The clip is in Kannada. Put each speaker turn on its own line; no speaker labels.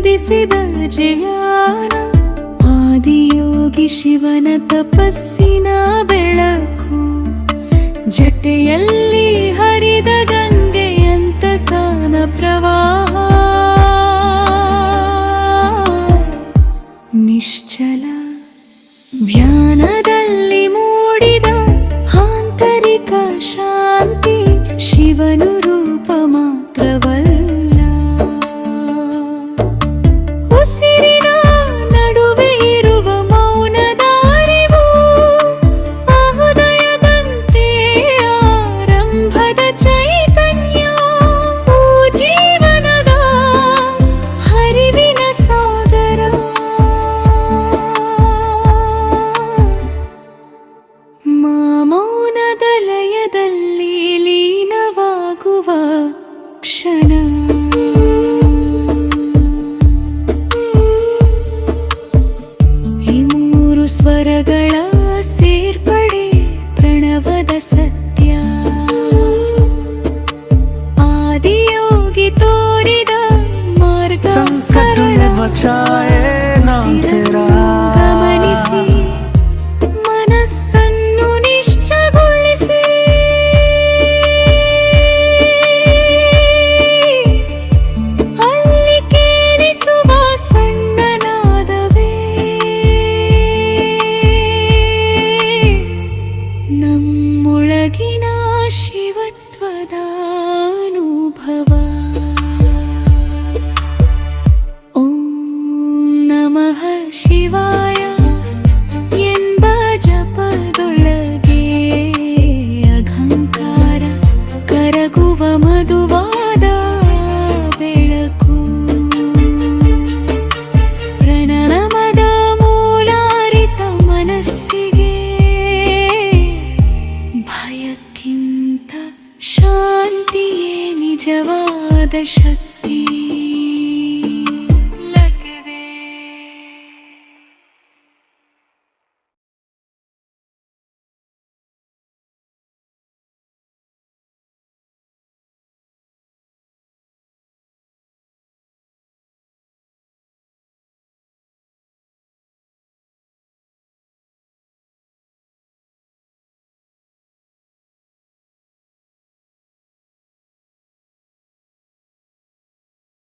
ಉದಿಸಿದ ಜಯಾನ. ಆದಿಯೋಗಿ ಶಿವನ ತಪಸ್ಸಿನ ಬೆಳಕು. ಜಟೆಯಲ್ಲಿ பத சத்யா आदि योगी तोरिदा मार्ग
संकट ने बचाए
सदानुभव। هذا